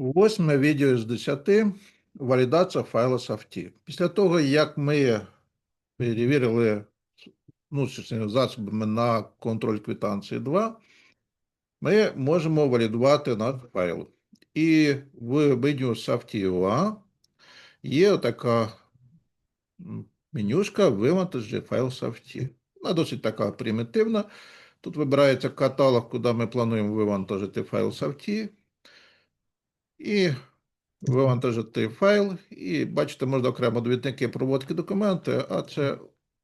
Восьме відео з 10. Валідація файла софті. Після того, як ми перевірили внутрішніми засобами на контроль квитанції 2, ми можемо валідувати наш файл. І в меню Softie.ua є така менюшка вивантажити файл Softie. Вона досить така примітивна. Тут вибирається каталог, куди ми плануємо вивантажити файл Softie. І вивантажити файл. І бачите, можна окремо довідники проводки документи, а це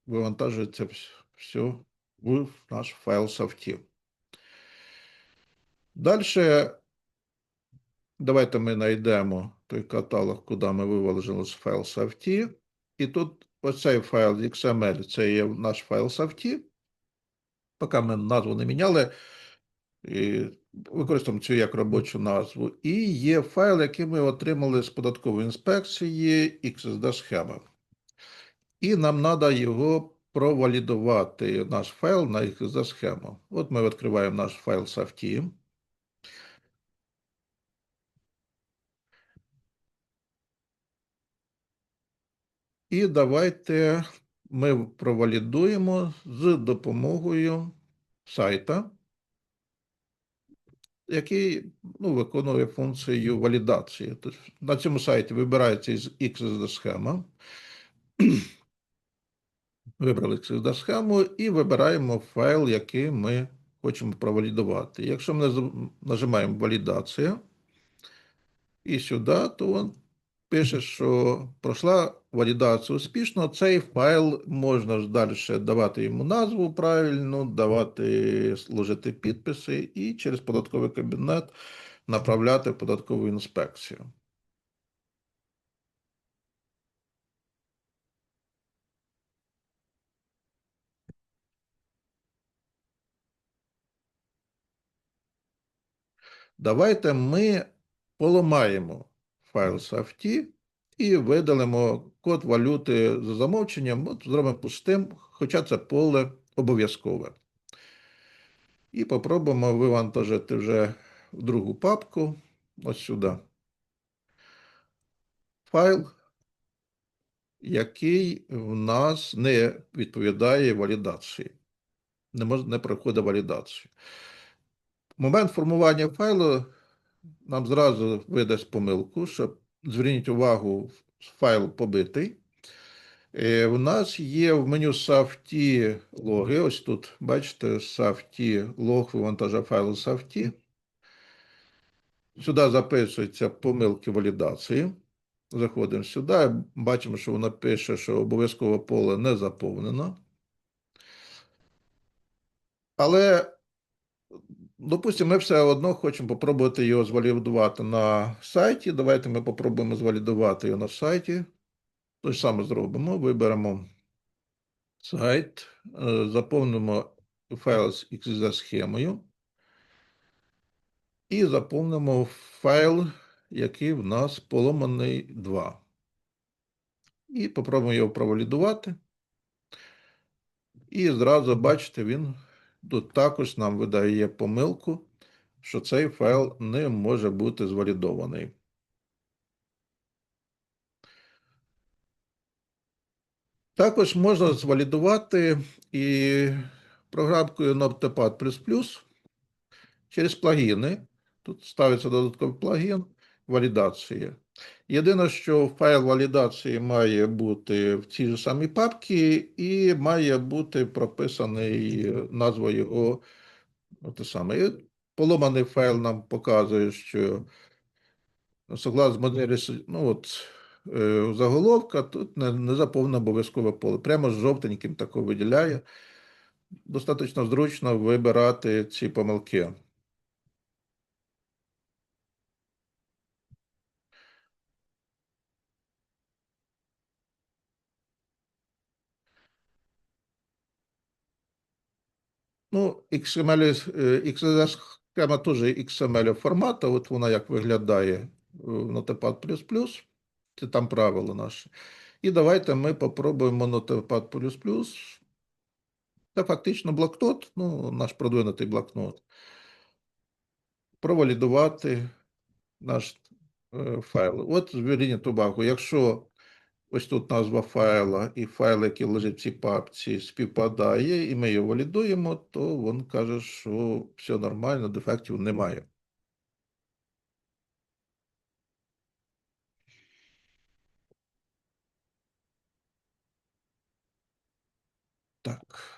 вивантажується все в наш файл Softie. Далі давайте ми знайдемо той каталог, куди ми вивантажили з файл Softie. І тут оцей файл XML, це є наш файл Softie. Поки ми назву не міняли, і використовуємо цю як робочу назву. І є файл, який ми отримали з податкової інспекції XSD схема. І нам треба його провалідувати, наш файл на XSD схему. От ми відкриваємо наш файл Softie. І давайте ми провалідуємо з допомогою сайта, який ну, виконує функцію валідації. Тобто на цьому сайті вибирається із XSD схема. Вибрали XSD схему і вибираємо файл, який ми хочемо провалідувати. Якщо ми нажимаємо валідація і сюди, то він пише, що пройшла валідація успішно. Цей файл можна ж далі давати йому назву правильну, давати служити підписи і через податковий кабінет направляти податкову інспекцію. Давайте ми поламаємо файл Softie і видалимо код валюти за замовченням, от зробимо пустим, хоча це поле обов'язкове. І попробуємо вивантажити вже в другу папку, ось сюди. Файл, який в нас не відповідає валідації, не, мож, не проходить валідацію. Момент формування файлу нам зразу видасть помилку, що зверніть увагу, файл побитий. Е, У нас є в меню Safety логи. Ось тут, бачите, Safety лог вивантажа файлу Safety. Сюди записуються помилки валідації. Заходимо сюди, бачимо, що воно пише, що обов'язкове поле не заповнено. Але Допустимо, ми все одно хочемо попробувати його звалідувати на сайті. Давайте ми попробуємо звалідувати його на сайті. Те ж саме зробимо. Виберемо сайт, е, заповнимо файл з XZ схемою і заповнимо файл, який в нас поломаний 2. І попробуємо його провалідувати. І зразу бачите, він тут також нам видає помилку, що цей файл не може бути звалідований. Також можна звалідувати і програмкою Notepad++ через плагіни. Тут ставиться додатковий плагін валідації. Єдине, що файл валідації має бути в цій ж самій папці і має бути прописаний назва ну, те саме. Поломаний файл нам показує, що согласно моделі, ну от е, заголовка, тут не, не заповнено обов'язкове поле. Прямо з жовтеньким тако виділяє. Достатньо зручно вибирати ці помилки. Ну, XML, е, XSS схема теж XML формату, от вона як виглядає е, в Notepad++, це там правила наші. І давайте ми попробуємо Notepad++. Це фактично блокнот, ну, наш продвинутий блокнот. Провалідувати наш е, файли. От зверніть увагу, якщо ось тут назва файла і файл, який лежить в цій папці, співпадає, і ми його валідуємо, то він каже, що все нормально, дефектів немає. Так.